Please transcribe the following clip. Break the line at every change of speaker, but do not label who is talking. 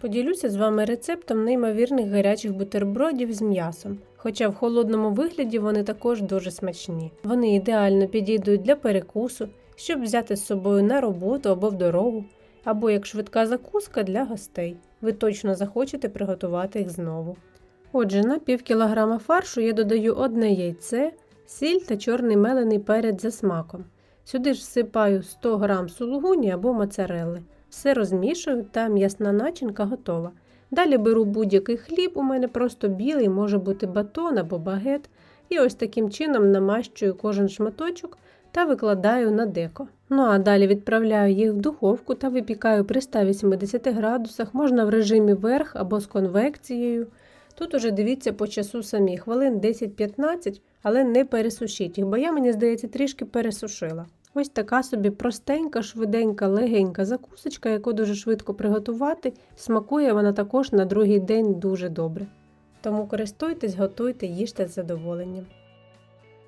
Поділюся з вами рецептом неймовірних гарячих бутербродів з м'ясом. Хоча в холодному вигляді вони також дуже смачні. Вони ідеально підійдуть для перекусу, щоб взяти з собою на роботу або в дорогу, або як швидка закуска для гостей. Ви точно захочете приготувати їх знову. Отже, на пів кілограма фаршу я додаю одне яйце, сіль та чорний мелений перець за смаком. Сюди ж всипаю 100 г сулугуні або моцарелли. Все розмішую та м'ясна начинка готова. Далі беру будь-який хліб, у мене просто білий, може бути батон або багет, і ось таким чином намащую кожен шматочок та викладаю на деко. Ну а далі відправляю їх в духовку та випікаю при 180 градусах, можна в режимі верх або з конвекцією. Тут уже дивіться по часу самі, хвилин 10-15, але не пересушіть їх, бо я, мені здається, трішки пересушила. Ось така собі простенька, швиденька, легенька закусочка, яку дуже швидко приготувати. Смакує вона також на другий день дуже добре. Тому користуйтесь, готуйте, їжте з задоволенням.